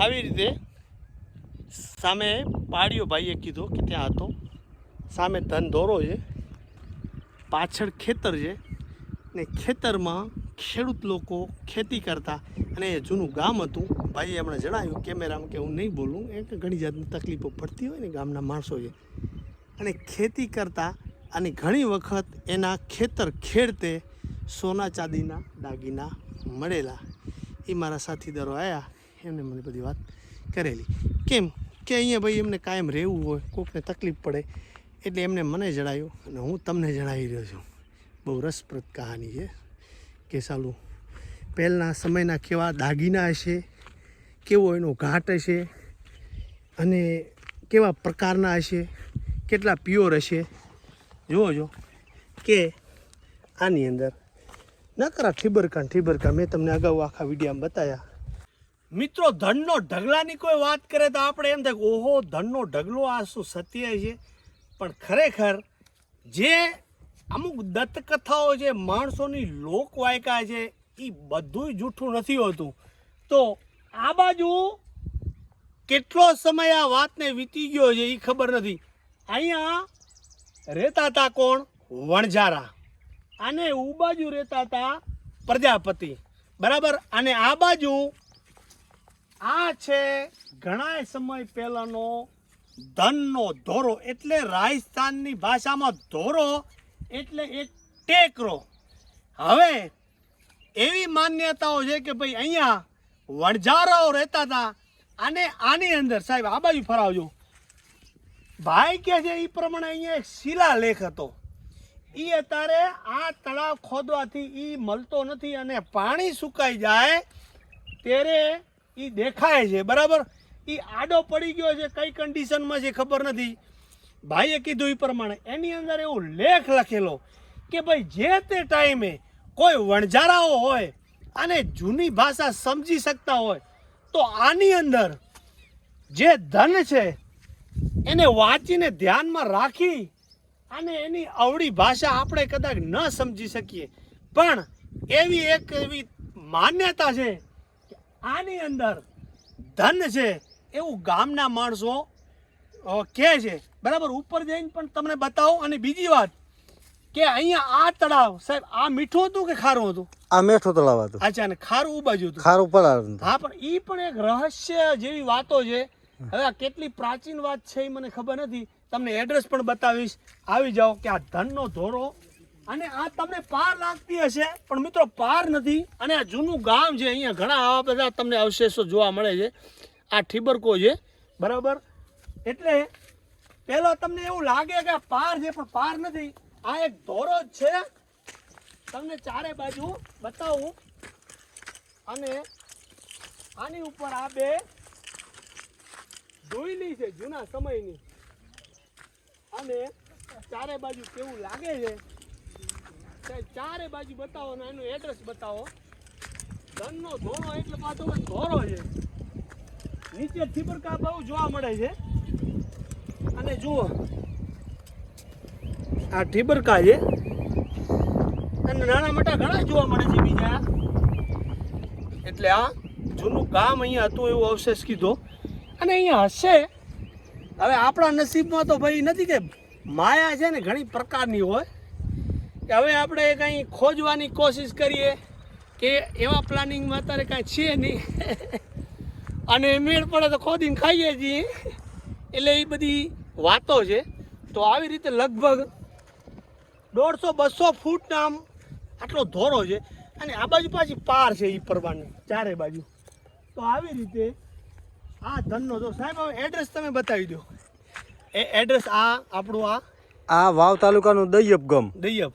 આવી રીતે સામે પાડીઓ ભાઈએ કીધો કે ત્યાં હતો. સામે ધન દોરો છે. પાછળ ખેતર છે. ને ખેતરમાં ખેડૂત લોકો ખેતી કરતા અને એ જૂનું ગામ હતું. ભાઈએ હમણાં જણાવ્યું, કેમેરામાં કે હું નહીં બોલું, એ ઘણી જાતની તકલીફો પડતી હોય ને ગામના માણસો છે. અને ખેતી કરતા અને ઘણી વખત એના ખેતર ખેડતે સોના ચાંદીના દાગીના મળેલા. એ મારા સાથીદારો આવ્યા એમને મને બધી વાત કરેલી. કેમ કે અહીંયા ભાઈ એમને કાયમ રહેવું હોય, કોકને તકલીફ પડે, એટલે એમને મને જણાવ્યું અને હું તમને જણાવી રહ્યો છું. બહુ રસપ્રદ કહાની છે. કે સાલું, પહેલાંના સમયના કેવા દાગીના હશે, કેવો એનો ઘાટ હશે, અને કેવા પ્રકારના હશે, કેટલા પ્યોર હશે. જુઓ જો કે આની અંદર નકરા ઠીબરકા ઠીબરકા મેં તમને અગાઉ આખા વિડીયામાં બતાવ્યા મિત્રો, ધનનો ઢગલાની કોઈ વાત કરે તો આપણે એમ થાય ઓહો, ધનનો ઢગલો આ શું સત્ય છે? પણ ખરેખર જે અમુક દત્તકથાઓ જે માણસોની લોકવાયકા છે એ બધુંય જૂઠું નથી હોતું. તો આ બાજુ કેટલો સમય આ વાતને વીતી ગયો છે એ ખબર નથી. અહીંયા રહેતા હતા કોણ? વણઝારા. અને ઉ બાજુ રહેતા હતા પ્રજાપતિ. બરાબર? અને આ બાજુ આ છે ઘણા સમય પહેલાનો ધનનો ધોરો એટલે રાજસ્થાનની ભાષામાં ધોરો એટલે એક ટેકરો. હવે એવી માન્યતાઓ છે કે ભાઈ અહીંયા વણઝારાઓ રહેતા હતા અને આની અંદર સાહેબ આ બાજુ ફરાવજો. ભાઈ કે છે એ પ્રમાણે અહીંયા એક શિલાલેખ હતો. એ અત્યારે આ તળાવ ખોદવાથી એ મળતો નથી અને પાણી સુકાઈ જાય ત્યારે એ દેખાય છે, બરાબર? એ આડો પડી ગયો છે, કઈ કન્ડિશનમાં છે ખબર નથી. ભાઈએ કીધું એ પ્રમાણે. એની અંદર એવું લેખ લખેલો કે ભાઈ, જે તે ટાઈમે કોઈ વણઝારાઓ હોય અને જૂની ભાષા સમજી શકતા હોય, તો આની અંદર જે ધન છે, એને વાંચીને ધ્યાનમાં રાખી અને એની અવળી ભાષા આપણે કદાચ ન સમજી શકીએ. પણ એવી એક એવી માન્યતા છે આની અંદર ધન છે એવું ગામના માણસો કહે છે. બરાબર? ઉપર જઈને પણ તમને બતાવો અને બીજી વાત કે અહીંયા આ તળાવ સાહેબ આ મીઠું હતું કે ખારું હતું? આ મીઠું તળાવ હતું. અચ્છા અને ખારું ઉ બાજુ હતું. ખારું પલાળ હા પણ એ પણ એક રહસ્ય જેવી વાતો છે. હવે આ કેટલી પ્રાચીન વાત છે એ મને ખબર નથી. તમને એડ્રેસ પણ બતાવીશ. આવી જાઓ કે આ ધનનો ધોરો અને આ તમને પાર લાગતી હશે, પણ મિત્રો પાર નથી. અને આ જૂનું ગામ છે, અહીંયા ઘણા આવા બધા તમને અવશેષો જોવા મળે છે. આ ઠીબરકો છે, બરાબર? એટલે પહેલાં તમને એવું લાગે કે આ પાર છે, પણ પાર નથી. આ એક ધોરો જ છે. તમને ચારે બાજુ બતાવું. અને આની ઉપર આ બે ડોયલી છે, જૂના સમયની. અને ચારે બાજુ કેવું લાગે છે ચારે બાજુ બતાવો ને એનું એડ્રેસ બતાવો. ધનનો ધોરો એટલે પાછો ધોરો છે. નીચે થીપરકા બહુ જોવા મળે છે. અને જુઓ. આ ઠીબરકા છે. અને નાના મોટા ઘણા જોવા મળે છે બીજા. એટલે આ જૂનું ગામ અહીંયા હતું એવું અવશેષ કીધો. અને અહીંયા હશે. હવે આપણા નસીબમાં તો ભાઈ નથી કે માયા છે ને ઘણી પ્રકારની હોય. હવે આપણે કંઈ ખોજવાની કોશિશ કરીએ કે એવા પ્લાનિંગમાં અત્યારે કાંઈ છે નહીં. અને મેળ પડે તો ખોદીને ખાઈએ છીએ એટલે એ બધી વાતો છે. તો આવી રીતે લગભગ દોઢસો બસો ફૂટના આમ આટલો ધોરો છે. અને આ બાજુ પાછી પાર છે એ પરવાની ચારે બાજુ. તો આવી રીતે આ ધનનો તો સાહેબ હવે એડ્રેસ તમે બતાવી દો. એ એડ્રેસ આ આપણું આ આ વાવ તાલુકાનું દૈયપ ગમ દૈયપ.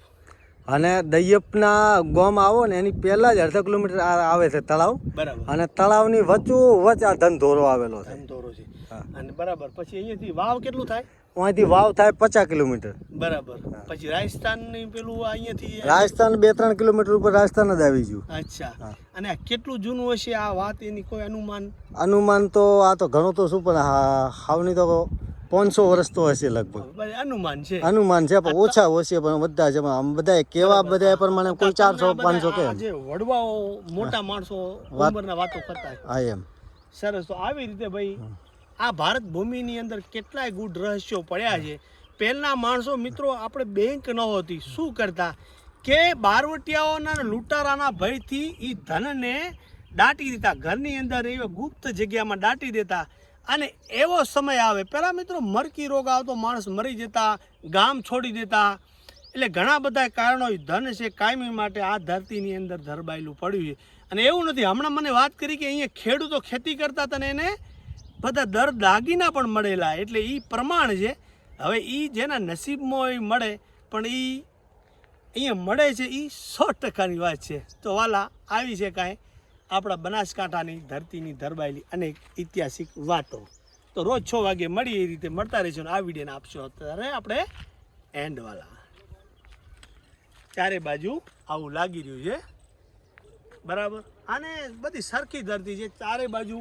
અને દૈયપના ગોમ આવો ને એની પહેલા જ અડધા કિલોમીટર આ આવે છે તળાવ. બરાબર. અને તળાવની વચ્ચો વચ આ ધનધોરો આવેલો છે. છે. અને બરાબર પછી અહીંયાથી વાવ કેટલું થાય? અહીંથી વાવ થાય પચાસ કિલોમીટર. બરાબર. પછી રાજસ્થાનની પેલું અહીંયાથી રાજસ્થાન બે ત્રણ કિલોમીટર ઉપર રાજસ્થાન જ આવી ગયું. અચ્છા. અને કેટલું જૂનું હશે આ વાત એની કોઈ અનુમાન? અનુમાન તો આ તો ઘણું તો શું પણ હા હાવની તો પાંચસો વર્ષ તો હશે લગભગ. અનુમાન છે. અનુમાન છે પણ ઓછા ઓછે પણ બધા છે આમ બધા કેવા બધા પ્રમાણે કોઈ ચારસો પાંચસો કે વડવાઓ મોટા માણસો ઉંમરના વાતો કરતા હા એમ. સરસ. તો આવી રીતે ભાઈ આ ભારત ભૂમિની અંદર કેટલાય ગુડ રહસ્યો પડ્યા છે. પહેલાના માણસો મિત્રો આપણે બેંક ન હોતી શું કરતા? કે બારવટિયાઓના લૂંટારાના ભયથી એ ધનને દાટી દેતા ઘરની અંદર એવા ગુપ્ત જગ્યામાં દાટી દેતા. અને એવો સમય આવે પહેલાં મિત્રો મરકી રોગ આવતો, માણસ મરી જતા, ગામ છોડી દેતા. એટલે ઘણા બધા કારણો ધન છે, કાયમી માટે આ ધરતીની અંદર ધરબાયેલું પડ્યું છે. અને એવું નથી, હમણાં મને વાત કરી કે અહીંયા ખેડૂતો ખેતી કરતા તને એને બધા દર દાગીના પણ મળેલા. એટલે એ પ્રમાણ છે. હવે એ જેના નસીબમાં એ મળે, પણ એ અહીંયા મળે છે એ સો ટકાની વાત છે. તો વાલા, આવી છે કાંઈ? આપણા બનાસકાંઠાની ધરતીની ધરબાયેલી અનેક ઐતિહાસિક વાતો. તો રોજ છ વાગે મળી એ રીતે મળતા રહીશું આ વિડીયોને આપશો. અત્યારે આપણે એન્ડવાલા ચારે બાજુ આવું લાગી રહ્યું છે. બરાબર? અને બધી સરખી ધરતી છે. ચારે બાજુ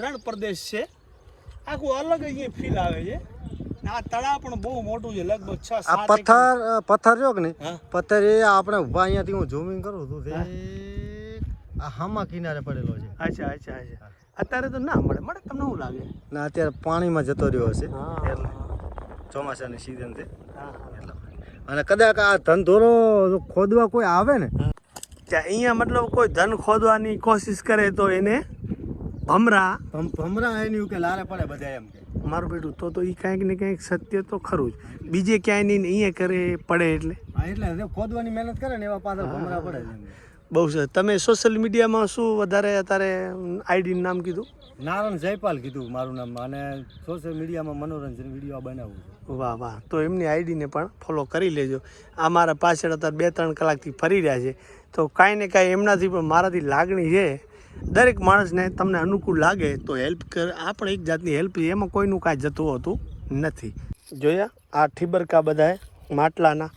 રણ પ્રદેશ છે. આખું અલગ અહીંયા ફીલ આવે છે. આ તળાવ પણ બહુ મોટું છે. લગભગ છ. પથ્થર પથ્થર જો કે નહીં? પથ્થર એ આપણે ઊભા અહીંયાથી હું ઝૂમિંગ કરું છું. આ હામા કિનારે પડેલો છે. અચ્છા અચ્છા અચ્છા. અત્યારે તો ના મળે. મળે તમને શું લાગે? ને અત્યારે પાણીમાં જતો રહ્યો હશે. એટલે ચોમાસાની સિઝન છે. એટલા. અને કદાચ આ ધંધોરો ધોરો ખોદવા કોઈ આવે ને? ત્યાં અહીંયા મતલબ કોઈ ધન ખોદવાની કોશિશ કરે તો એને ભમરા. ભમ- ભમરા એની કે લારે પડે બધા એમ કે. મારું બેટું તો તો એ કાંઈક ને કાંઈક સત્ય તો ખરું જ. બીજે ક્યાંય નહીં ને અહીંયા કરે પડે એટલે. એટલે ખોદવાની મહેનત કરે ને એવા પાછળ ભમરા પડે. બહુ સર તમે સોશિયલ મીડિયામાં શું વધારે અત્યારે આઈડીનું નામ કીધું? નારાયણ જયપાલ કીધું મારું નામ. અને સોશિયલ મીડિયામાં મનોરંજન વીડિયો બનાવું છું. વાહ વાહ. તો એમની આઈડીને પણ ફોલો કરી લેજો. આ મારા પાછળ અત્યારે બે ત્રણ કલાકથી ફરી રહ્યા છે. તો કાંઈ ને કાંઈ એમનાથી પણ મારાથી લાગણી છે. દરેક માણસને તમને અનુકૂળ લાગે તો હેલ્પ કર. આ પણ એક જાતની હેલ્પ એમાં કોઈનું કાંઈ જતું હોતું નથી. જોયા? આ ઠીબરકા બધાએ માટલાના.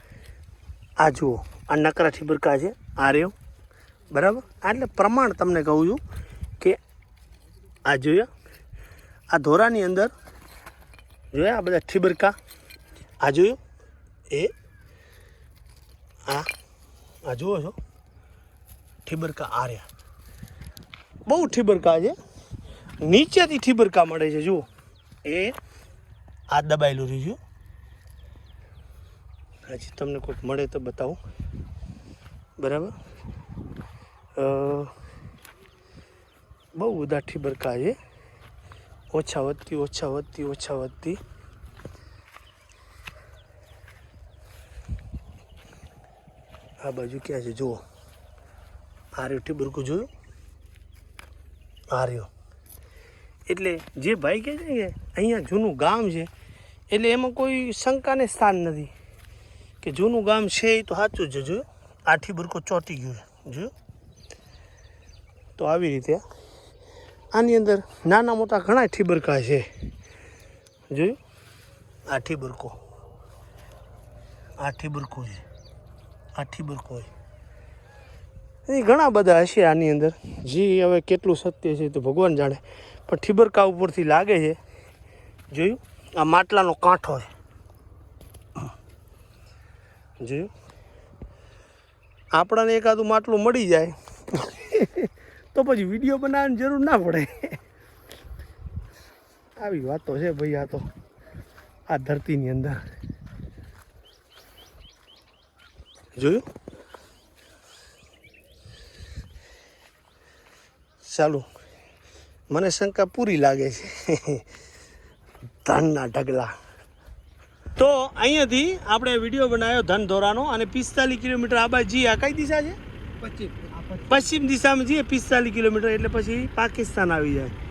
આ જુઓ. આ નકરા ઠીબરકા છે. આ રહ્યો. બરાબર? આ એટલે પ્રમાણ તમને કહું છું કે આ જોયા, આ ધોરાની અંદર જોયા આ બધા ઠીબરકા? આ જોયું? એ આ આ જુઓ છો? ઠીબરકા આ રહ્યા બહુ ઠીબરકા છે. નીચેથી ઠીબરકા મળે છે, જુઓ. એ આ દબાયેલું રહ્યું છે. હજી તમને કોઈક મળે તો બતાવું. બરાબર? બહુ બધા ઠીબરકા છે. ઓછા વધતી ઓછા વધતી ઓછા વધતી. આ બાજુ ક્યાં છે? જુઓ. આ ઠીબરકું જોયું? આર્યો એટલે જે ભાઈ કહે છે કે અહીંયા જૂનું ગામ છે, એટલે એમાં કોઈ શંકાને સ્થાન નથી. કે જૂનું ગામ છે એ તો સાચું જ જોયું? આ ઠીબરકો ચોંટી ગયું જોયું? તો આવી રીતે. આની અંદર નાના મોટા ઘણા ઠીબરકા છે. જોયું? આ ઠીબરકો. આ ઠીબરકો છે. આ ઠીબરકો એ ઘણા બધા હશે આની અંદર. જે, હવે કેટલું સત્ય છે તો ભગવાન જાણે. પણ ઠીબરકા ઉપરથી લાગે છે. જોયું? આ માટલાનો કાંઠો છે. જોયું? આપણાને એકાદું માટલું મળી જાય. તો પછી વીડિયો બનાવવાની જરૂર ના પડે. આવી વાતો છે ભાઈ આ તો આ ધરતીની અંદર. જોયું? ચાલુ મને શંકા પૂરી લાગે છે. ધનના ઢગલા. તો અહીંયાથી આપણે વીડિયો બનાવ્યો ધન ધોરાનો અને પિસ્તાલીસ કિલોમીટર આ બાજુ આ કઈ દિશા છે? પચીસ. પશ્ચિમ દિશામાં જઈએ પિસ્તાલીસ કિલોમીટર એટલે પછી પાકિસ્તાન આવી જાય.